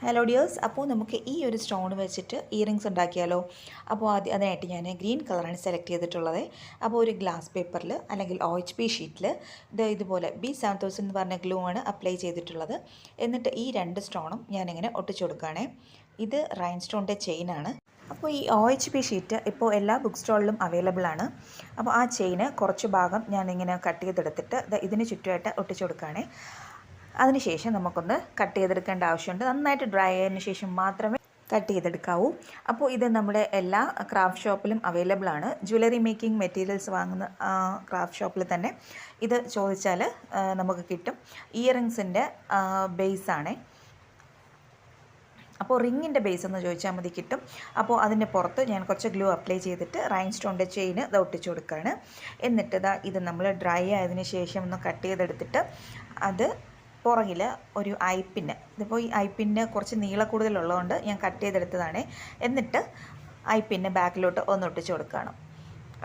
Hello dears അപ്പോൾ നമുക്ക് ഈ ഒരു സ്റ്റോൺ വെച്ചിട്ട് ഇയറിങ്സ് ഉണ്ടാക്കിയാലോ? അപ്പോൾ ആദ്യം അതിനായിട്ട് ഞാൻ ഗ്രീൻ കളറാണ് സെലക്ട് ചെയ്തിട്ടുള്ളത്. അപ്പോൾ ഒരു ഗ്ലാസ് പേപ്പറിൽ അല്ലെങ്കിൽ ഒ എച്ച് പി ഷീറ്റിൽ ഇത് ഇതുപോലെ ബി സെവൻ തൗസൻഡ് എന്ന് പറഞ്ഞ ഗ്ലൂ ആണ് അപ്ലൈ ചെയ്തിട്ടുള്ളത്. എന്നിട്ട് ഈ രണ്ട് സ്റ്റോണും ഞാനിങ്ങനെ ഒട്ടിച്ചു കൊടുക്കുകയാണേ. ഇത് റൈൻ സ്റ്റോണിന്റെ ആണ്. അപ്പോൾ ഈ ഒ എച്ച് പി ഷീറ്റ് ഇപ്പോൾ എല്ലാ ബുക്ക് സ്റ്റോളിലും അവൈലബിൾ ആണ്. അപ്പോൾ ആ ചെയിന് കുറച്ച് ഭാഗം ഞാനിങ്ങനെ കട്ട് ചെയ്തെടുത്തിട്ട് ഇതിന് ചുറ്റുമായിട്ട് ഒട്ടിച്ചു കൊടുക്കുകയാണേ. അതിനുശേഷം നമുക്കൊന്ന് കട്ട് ചെയ്തെടുക്കേണ്ട ആവശ്യമുണ്ട്. നന്നായിട്ട് ഡ്രൈ ആയതിനു ശേഷം മാത്രമേ കട്ട് ചെയ്തെടുക്കാവൂ. അപ്പോൾ ഇത് നമ്മുടെ എല്ലാ ക്രാഫ്റ്റ് ഷോപ്പിലും അവൈലബിൾ ആണ്. ജ്വല്ലറി മേക്കിംഗ് മെറ്റീരിയൽസ് വാങ്ങുന്ന ക്രാഫ്റ്റ് ഷോപ്പിൽ തന്നെ ഇത് ചോദിച്ചാൽ നമുക്ക് കിട്ടും. ഇയറിങ്സിന്റെ ബേസാണേ അപ്പോൾ റിങ്ങിന്റെ ബേസ് എന്ന് ചോദിച്ചാൽ മതി കിട്ടും. അപ്പോൾ അതിന്റെ പുറത്ത് ഞാൻ കുറച്ച് ഗ്ലൂ അപ്ലൈ ചെയ്തിട്ട് റൈൻ സ്റ്റോണിന്റെ ചെയിന് ഇത് ഒട്ടിച്ചു കൊടുക്കുകയാണ്. എന്നിട്ട് ഇതാ ഇത് നമ്മൾ ഡ്രൈ ആയതിനു ശേഷം ഒന്ന് കട്ട് ചെയ്തെടുത്തിട്ട് അത് പുറകിൽ ഒരു ഐപ്പിന് ഇതിപ്പോൾ ഈ ഐപ്പിന് കുറച്ച് നീള കൂടുതലുള്ളതുകൊണ്ട് ഞാൻ കട്ട് ചെയ്തെടുത്തതാണ്. എന്നിട്ട് ഐപ്പിന് ബാക്കിലോട്ട് ഒന്ന് ഒട്ടിച്ച് കൊടുക്കുകയാണ്.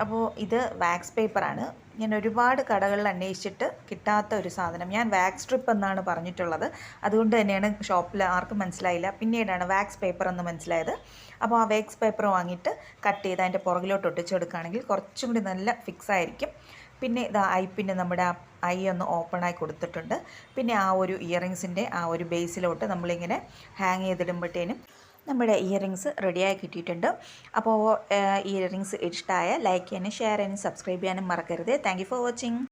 അപ്പോൾ ഇത് വാക്സ് പേപ്പറാണ് ഞാൻ ഒരുപാട് കടകളിൽ അന്വേഷിച്ചിട്ട് കിട്ടാത്ത ഒരു സാധനം. ഞാൻ വാക്സ് സ്ട്രിപ്പ് എന്നാണ് പറഞ്ഞിട്ടുള്ളത്. അതുകൊണ്ട് തന്നെയാണ് ഷോപ്പിൽ ആർക്കും മനസ്സിലായില്ല. പിന്നീടാണ് വാക്സ് പേപ്പർ എന്ന് മനസ്സിലായത്. അപ്പോൾ ആ വാക്സ് പേപ്പർ വാങ്ങിയിട്ട് കട്ട് ചെയ്ത് അതിന്റെ പുറകിലോട്ട് ഒട്ടിച്ചു കൊടുക്കുകയാണെങ്കിൽ കുറച്ചും കൂടി നല്ല ഫിക്സ് ആയിരിക്കും. പിന്നെ ഇത് ഐ പിന്നെ നമ്മുടെ ആ ഐ ഒന്ന് ഓപ്പണായി കൊടുത്തിട്ടുണ്ട്. പിന്നെ ആ ഒരു ഇയറിങ്സിന്റെ ആ ഒരു ബേസിലോട്ട് നമ്മളിങ്ങനെ ഹാങ് ചെയ്തിടുമ്പോഴത്തേനും നമ്മുടെ ഇയറിങ്സ് റെഡിയായി കിട്ടിയിട്ടുണ്ട്. അപ്പോൾ ഇയറിങ്സ് ഇഷ്ടമായ ലൈക്ക് ചെയ്യാനും ഷെയർ ചെയ്യാനും സബ്സ്ക്രൈബ് ചെയ്യാനും മറക്കരുത്. Thank for watching